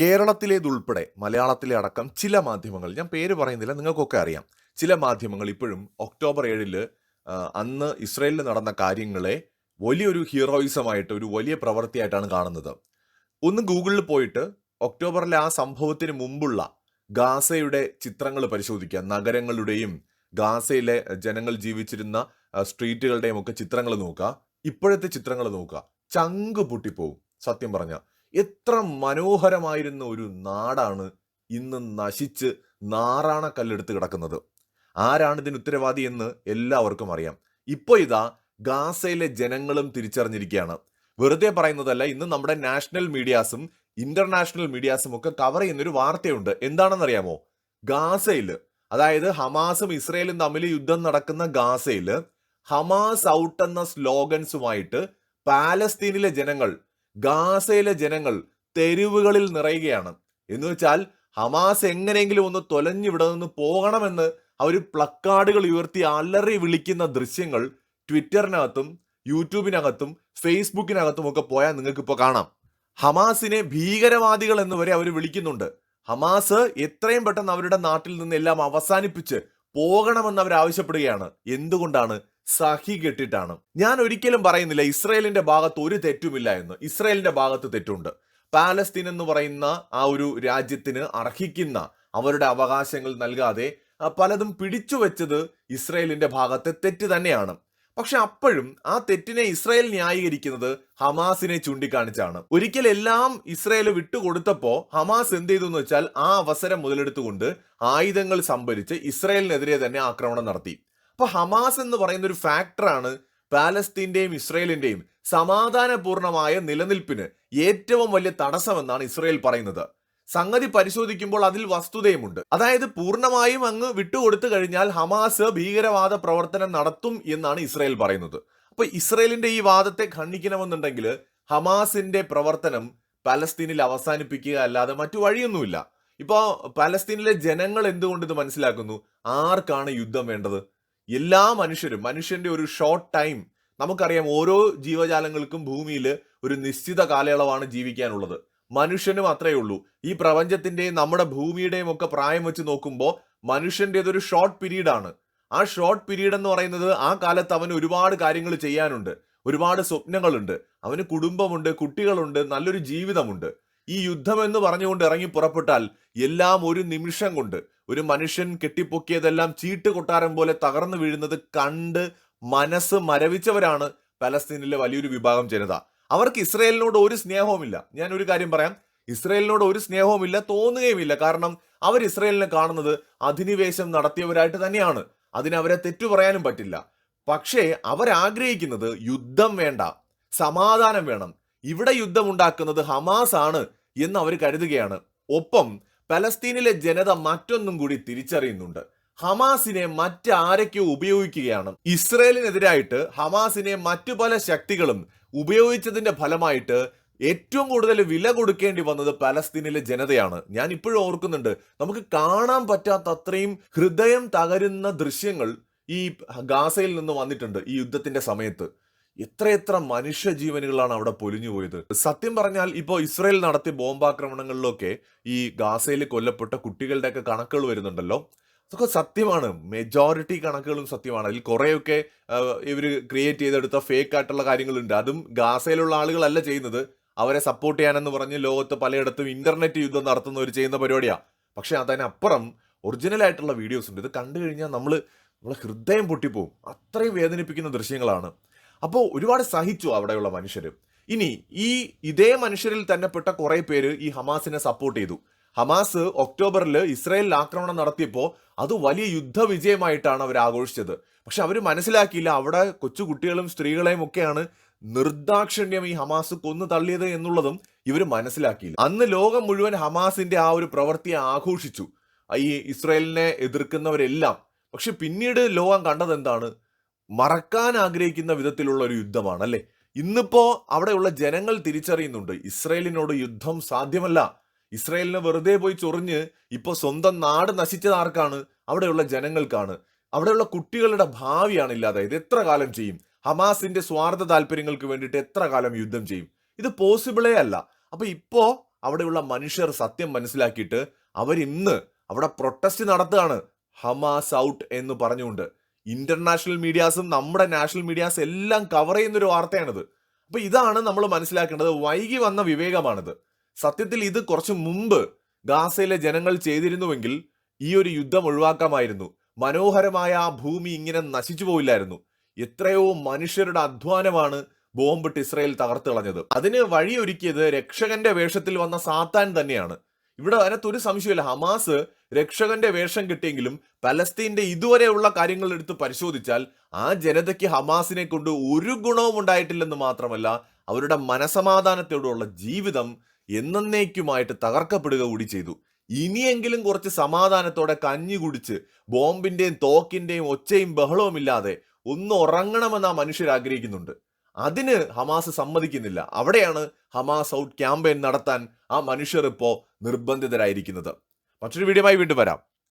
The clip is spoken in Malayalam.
കേരളത്തിലേതുൾപ്പെടെ മലയാളത്തിലെ അടക്കം ചില മാധ്യമങ്ങൾ ഞാൻ പേര് പറയുന്നില്ല നിങ്ങൾക്കൊക്കെ അറിയാം. ചില മാധ്യമങ്ങൾ ഇപ്പോഴും ഒക്ടോബർ ഏഴിൽ അന്ന് ഇസ്രയേലിൽ നടന്ന കാര്യങ്ങളെ വലിയൊരു ഹീറോയിസമായിട്ട് ഒരു വലിയ പ്രവൃത്തിയായിട്ടാണ് കാണുന്നത്. ഒന്ന് ഗൂഗിളിൽ പോയിട്ട് ഒക്ടോബറിലെ ആ സംഭവത്തിന് മുമ്പുള്ള ഗാസയുടെ ചിത്രങ്ങൾ പരിശോധിക്കുക. നഗരങ്ങളുടെയും ഗാസയിലെ ജനങ്ങൾ ജീവിച്ചിരുന്ന സ്ട്രീറ്റുകളുടെയും ഒക്കെ ചിത്രങ്ങൾ നോക്കുക. ഇപ്പോഴത്തെ ചിത്രങ്ങൾ നോക്കുക. ചങ്ക് പൊട്ടിപ്പോവും. സത്യം പറഞ്ഞ. എത്ര മനോഹരമായിരുന്ന ഒരു നാടാണ് ഇന്ന് നശിച്ച് നാറാണ കല്ലെടുത്ത് കിടക്കുന്നത്. ആരാണ് ഇതിന് ഉത്തരവാദി എന്ന് എല്ലാവർക്കും അറിയാം. ഇപ്പൊ ഇതാ ഗാസയിലെ ജനങ്ങളും തിരിച്ചറിഞ്ഞിരിക്കുകയാണ്. വെറുതെ പറയുന്നതല്ല ഇന്ന് നമ്മുടെ നാഷണൽ മീഡിയാസും ഇന്റർനാഷണൽ മീഡിയാസും ഒക്കെ കവർ ചെയ്യുന്നൊരു വാർത്തയുണ്ട്. എന്താണെന്നറിയാമോ? ഗാസയിൽ അതായത് ഹമാസും ഇസ്രയേലും തമ്മിൽ യുദ്ധം നടക്കുന്ന ഗാസയിൽ ഹമാസ് ഔട്ട് എന്ന സ്ലോഗൻസുമായിട്ട് പാലസ്തീനിലെ ജനങ്ങൾ ഗാസയിലെ ജനങ്ങൾ തെരുവുകളിൽ നിറയുകയാണ്. എന്ന് വെച്ചാൽ ഹമാസ് എങ്ങനെയെങ്കിലും ഒന്ന് തൊലഞ്ഞിവിടെ നിന്ന് പോകണമെന്ന് അവർ പ്ലക്കാർഡുകൾ ഉയർത്തി അലറി വിളിക്കുന്ന ദൃശ്യങ്ങൾ ട്വിറ്ററിനകത്തും യൂട്യൂബിനകത്തും ഫേസ്ബുക്കിനകത്തും ഒക്കെ പോയാൽ നിങ്ങൾക്ക് ഇപ്പോൾ കാണാം. ഹമാസിനെ ഭീകരവാദികൾ എന്ന് വരെ അവർ വിളിക്കുന്നുണ്ട്. ഹമാസ് എത്രയും പെട്ടെന്ന് അവരുടെ നാട്ടിൽ നിന്ന് എല്ലാം അവസാനിപ്പിച്ച് പോകണമെന്ന് അവർ ആവശ്യപ്പെടുകയാണ്. എന്തുകൊണ്ടാണ് സഹി കെട്ടിട്ടാണ്. ഞാൻ ഒരിക്കലും പറയുന്നില്ല ഇസ്രയേലിന്റെ ഭാഗത്ത് ഒരു തെറ്റുമില്ല എന്ന്. ഇസ്രയേലിന്റെ ഭാഗത്ത് തെറ്റുണ്ട്. പാലസ്തീൻ എന്ന് പറയുന്ന ആ ഒരു രാജ്യത്തിന് അർഹിക്കുന്ന അവരുടെ അവകാശങ്ങൾ നൽകാതെ പലതും പിടിച്ചു വെച്ചത് ഇസ്രയേലിന്റെ ഭാഗത്തെ തെറ്റ് തന്നെയാണ്. പക്ഷെ അപ്പോഴും ആ തെറ്റിനെ ഇസ്രായേൽ ന്യായീകരിക്കുന്നത് ഹമാസിനെ ചൂണ്ടിക്കാണിച്ചാണ്. ഒരിക്കൽ എല്ലാം ഇസ്രായേൽ വിട്ടുകൊടുത്തപ്പോ ഹമാസ് എന്ത് ചെയ്തു എന്ന് വെച്ചാൽ ആ അവസരം മുതലെടുത്തുകൊണ്ട് ആയുധങ്ങൾ സംഭരിച്ച് ഇസ്രായേലിനെതിരെ തന്നെ ആക്രമണം നടത്തി. അപ്പൊ ഹമാസ് എന്ന് പറയുന്ന ഒരു ഫാക്ടറാണ് പാലസ്തീന്റെയും ഇസ്രയേലിന്റെയും സമാധാനപൂർണമായ നിലനിൽപ്പിന് ഏറ്റവും വലിയ തടസ്സമെന്നാണ് ഇസ്രയേൽ പറയുന്നത്. സംഗതി പരിശോധിക്കുമ്പോൾ അതിൽ വസ്തുതയുമുണ്ട്. അതായത് പൂർണമായും അങ്ങ് വിട്ടുകൊടുത്തു കഴിഞ്ഞാൽ ഹമാസ് ഭീകരവാദ പ്രവർത്തനം നടത്തും എന്നാണ് ഇസ്രയേൽ പറയുന്നത്. അപ്പൊ ഇസ്രയേലിന്റെ ഈ വാദത്തെ ഖണ്ഡിക്കണമെന്നുണ്ടെങ്കിൽ ഹമാസിന്റെ പ്രവർത്തനം പലസ്തീനിൽ അവസാനിപ്പിക്കുക അല്ലാതെ മറ്റു വഴിയൊന്നുമില്ല. ഇപ്പോൾ പലസ്തീനിലെ ജനങ്ങൾ എന്തുകൊണ്ട് ഇത് മനസ്സിലാക്കുന്നു? ആർക്കാണ് യുദ്ധം വേണ്ടത്? എല്ലാ മനുഷ്യരും മനുഷ്യന്റെ ഒരു ഷോർട്ട് ടൈം നമുക്കറിയാം ഓരോ ജീവജാലങ്ങൾക്കും ഭൂമിയിൽ ഒരു നിശ്ചിത കാലയളവാണ് ജീവിക്കാനുള്ളത്. മനുഷ്യനും അത്രയേ ഉള്ളൂ. ഈ പ്രപഞ്ചത്തിന്റെയും നമ്മുടെ ഭൂമിയുടെയും ഒക്കെ പ്രായം വെച്ച് നോക്കുമ്പോൾ മനുഷ്യന്റെത് ഷോർട്ട് പീരീഡ് ആണ്. ആ ഷോർട്ട് പീരീഡ് എന്ന് പറയുന്നത് ആ കാലത്ത് അവന് ഒരുപാട് കാര്യങ്ങൾ ചെയ്യാനുണ്ട്. ഒരുപാട് സ്വപ്നങ്ങളുണ്ട്. അവന് കുടുംബമുണ്ട് കുട്ടികളുണ്ട് നല്ലൊരു ജീവിതമുണ്ട്. ഈ യുദ്ധം എന്ന് പറഞ്ഞുകൊണ്ട് ഇറങ്ങി പുറപ്പെട്ടാൽ എല്ലാം ഒരു നിമിഷം കൊണ്ട് ഒരു മനുഷ്യൻ കെട്ടിപ്പൊക്കിയതെല്ലാം ചീട്ട് കൊട്ടാരം പോലെ തകർന്നു വീഴുന്നത് കണ്ട് മനസ്സ് മരവിച്ചവരാണ് പലസ്തീനിലെ വലിയൊരു വിഭാഗം ജനത. അവർക്ക് ഇസ്രയേലിനോട് ഒരു സ്നേഹവുമില്ല. ഞാൻ ഒരു കാര്യം പറയാം. ഇസ്രയേലിനോട് ഒരു സ്നേഹവുമില്ല തോന്നുകയുമില്ല. കാരണം അവർ ഇസ്രയേലിനെ കാണുന്നത് അധിനിവേശം നടത്തിയവരായിട്ട് തന്നെയാണ്. അതിനവരെ തെറ്റു പറയാനും പറ്റില്ല. പക്ഷേ അവരാഗ്രഹിക്കുന്നത് യുദ്ധം വേണ്ട സമാധാനം വേണം. ഇവിടെ യുദ്ധമുണ്ടാക്കുന്നത് ഹമാസ് ആണ് എന്ന് അവർ കരുതുകയാണ്. ഒപ്പം പലസ്തീനിലെ ജനത മറ്റൊന്നും കൂടി തിരിച്ചറിയുന്നുണ്ട്. ഹമാസിനെ മറ്റാരൊക്കെ ഉപയോഗിക്കുകയാണ്. ഇസ്രയേലിനെതിരായിട്ട് ഹമാസിനെ മറ്റു പല ശക്തികളും ഉപയോഗിച്ചതിന്റെ ഫലമായിട്ട് ഏറ്റവും കൂടുതൽ വില കൊടുക്കേണ്ടി വന്നത് പലസ്തീനിലെ ജനതയാണ്. ഞാൻ ഇപ്പോഴും ഓർക്കുന്നുണ്ട്. നമുക്ക് കാണാൻ പറ്റാത്ത അത്രയും ഹൃദയം തകരുന്ന ദൃശ്യങ്ങൾ ഈ ഗാസയിൽ നിന്ന് വന്നിട്ടുണ്ട് ഈ യുദ്ധത്തിന്റെ സമയത്ത്. എത്രയെത്ര മനുഷ്യജീവനുകളാണ് അവിടെ പൊലിഞ്ഞു പോയത്. സത്യം പറഞ്ഞാൽ ഇപ്പോൾ ഇസ്രയേൽ നടത്തിയ ബോംബാക്രമണങ്ങളിലൊക്കെ ഈ ഗാസയിൽ കൊല്ലപ്പെട്ട കുട്ടികളുടെയൊക്കെ കണക്കുകൾ വരുന്നുണ്ടല്ലോ. അതൊക്കെ സത്യമാണ്. മെജോറിറ്റി കണക്കുകളും സത്യമാണ്. അതിൽ കുറേയൊക്കെ ഇവർ ക്രിയേറ്റ് ചെയ്തെടുത്ത ഫേക്ക് ആയിട്ടുള്ള കാര്യങ്ങളുണ്ട്. അതും ഗാസയിലുള്ള ആളുകളല്ല ചെയ്യുന്നത്. അവരെ സപ്പോർട്ട് ചെയ്യാനെന്ന് പറഞ്ഞ് ലോകത്ത് പലയിടത്തും ഇന്റർനെറ്റ് യുദ്ധം നടത്തുന്നവർ ചെയ്യുന്ന പരിപാടിയാണ് പക്ഷേ അതിനപ്പുറം ഒറിജിനൽ ആയിട്ടുള്ള വീഡിയോസ് ഉണ്ട്. ഇത് കണ്ടു കഴിഞ്ഞാൽ നമ്മൾ നമ്മളെ ഹൃദയം പൊട്ടിപ്പോവും. അത്രയും വേദനിപ്പിക്കുന്ന ദൃശ്യങ്ങളാണ്. അപ്പോൾ ഒരുപാട് സഹിച്ചു അവിടെയുള്ള മനുഷ്യർ ഇനി ഈ ഇതേ മനുഷ്യരിൽ തന്നെ പെട്ട കുറെ പേര് ഈ ഹമാസിനെ സപ്പോർട്ട് ചെയ്തു. ഹമാസ് ഒക്ടോബറിൽ ഇസ്രായേലിൽ ആക്രമണം നടത്തിയപ്പോൾ അത് വലിയ യുദ്ധവിജയമായിട്ടാണ് അവർ ആഘോഷിച്ചത്. പക്ഷെ അവർ മനസ്സിലാക്കിയില്ല അവിടെ കൊച്ചുകുട്ടികളും സ്ത്രീകളെയും ഒക്കെയാണ് നിർദാക്ഷിണ്യം ഈ ഹമാസ് കൊന്നു തള്ളിയത് എന്നുള്ളതും ഇവർ മനസ്സിലാക്കിയില്ല. അന്ന് ലോകം മുഴുവൻ ഹമാസിന്റെ ആ ഒരു പ്രവൃത്തിയെ ആഘോഷിച്ചു. ഈ ഇസ്രായേലിനെ എതിർക്കുന്നവരെല്ലാം. പക്ഷെ പിന്നീട് ലോകം കണ്ടത് എന്താണ് മറക്കാൻ ആഗ്രഹിക്കുന്ന വിധത്തിലുള്ള ഒരു യുദ്ധമാണ് അല്ലെ? ഇന്നിപ്പോ അവിടെയുള്ള ജനങ്ങൾ തിരിച്ചറിയുന്നുണ്ട് ഇസ്രയേലിനോട് യുദ്ധം സാധ്യമല്ല. ഇസ്രയേലിനെ വെറുതെ പോയി ചൊറിഞ്ഞ് ഇപ്പൊ സ്വന്തം നാട് നശിച്ചത് ആർക്കാണ്? അവിടെയുള്ള ജനങ്ങൾക്കാണ്. അവിടെയുള്ള കുട്ടികളുടെ ഭാവിയാണ് ഇല്ലാതായത്. എത്ര കാലം ചെയ്യും? ഹമാസിന്റെ സ്വാർത്ഥ താല്പര്യങ്ങൾക്ക് വേണ്ടിയിട്ട് എത്ര കാലം യുദ്ധം ചെയ്യും? ഇത് പോസിബിളേ അല്ല. അപ്പൊ ഇപ്പോ അവിടെയുള്ള മനുഷ്യർ സത്യം മനസ്സിലാക്കിയിട്ട് അവരിന്ന് അവിടെ പ്രൊട്ടസ്റ്റ് നടത്തുകയാണ് ഹമാസ് ഔട്ട് എന്ന് പറഞ്ഞുകൊണ്ട്. ഇന്റർനാഷണൽ മീഡിയാസും നമ്മുടെ നാഷണൽ മീഡിയാസ് എല്ലാം കവർ ചെയ്യുന്ന ഒരു വാർത്തയാണിത്. അപ്പൊ ഇതാണ് നമ്മൾ മനസ്സിലാക്കേണ്ടത്. വൈകി വന്ന വിവേകമാണിത്. സത്യത്തിൽ ഇത് കുറച്ച് മുമ്പ് ഗാസയിലെ ജനങ്ങൾ ചെയ്തിരുന്നുവെങ്കിൽ ഈ ഒരു യുദ്ധം ഒഴിവാക്കാമായിരുന്നു. മനോഹരമായ ആ ഭൂമി ഇങ്ങനെ നശിച്ചു പോയില്ലായിരുന്നു എത്രയോ മനുഷ്യരുടെ അധ്വാനമാണ് ബോംബിട്ട് ഇസ്രയേൽ തകർത്ത് കളഞ്ഞത്. അതിന് വഴിയൊരുക്കിയത് രക്ഷകന്റെ വേഷത്തിൽ വന്ന സാത്താൻ തന്നെയാണ്. ഇവിടെ അതിനകത്ത് ഒരു സംശയമില്ല ഹമാസ് രക്ഷകന്റെ വേഷം കിട്ടിയെങ്കിലും പലസ്തീന്റെ ഇതുവരെയുള്ള കാര്യങ്ങൾ എടുത്ത് പരിശോധിച്ചാൽ ആ ജനതയ്ക്ക് ഹമാസിനെ കൊണ്ട് ഒരു ഗുണവും ഉണ്ടായിട്ടില്ലെന്ന് മാത്രമല്ല അവരുടെ മനസമാധാനത്തോടുള്ള ജീവിതം എന്നേക്കുമായിട്ട് തകർക്കപ്പെടുക കൂടി ചെയ്തു. ഇനിയെങ്കിലും കുറച്ച് സമാധാനത്തോടെ കഞ്ഞി കുടിച്ച് ബോംബിന്റെയും തോക്കിന്റെയും ഒച്ചയും ബഹളവും ഇല്ലാതെ ഒന്ന് ഉറങ്ങണമെന്ന് ആ മനുഷ്യർ ആഗ്രഹിക്കുന്നുണ്ട്. അതിന് ഹമാസ് സമ്മതിക്കുന്നില്ല. അവിടെയാണ് ഹമാസ് ഔട്ട് ക്യാമ്പയിൻ നടത്താൻ ആ മനുഷ്യർ ഇപ്പോൾ നിർബന്ധിതരായിരിക്കുന്നത്. മറ്റൊരു വീഡിയോയുമായി വീണ്ടും വരാം.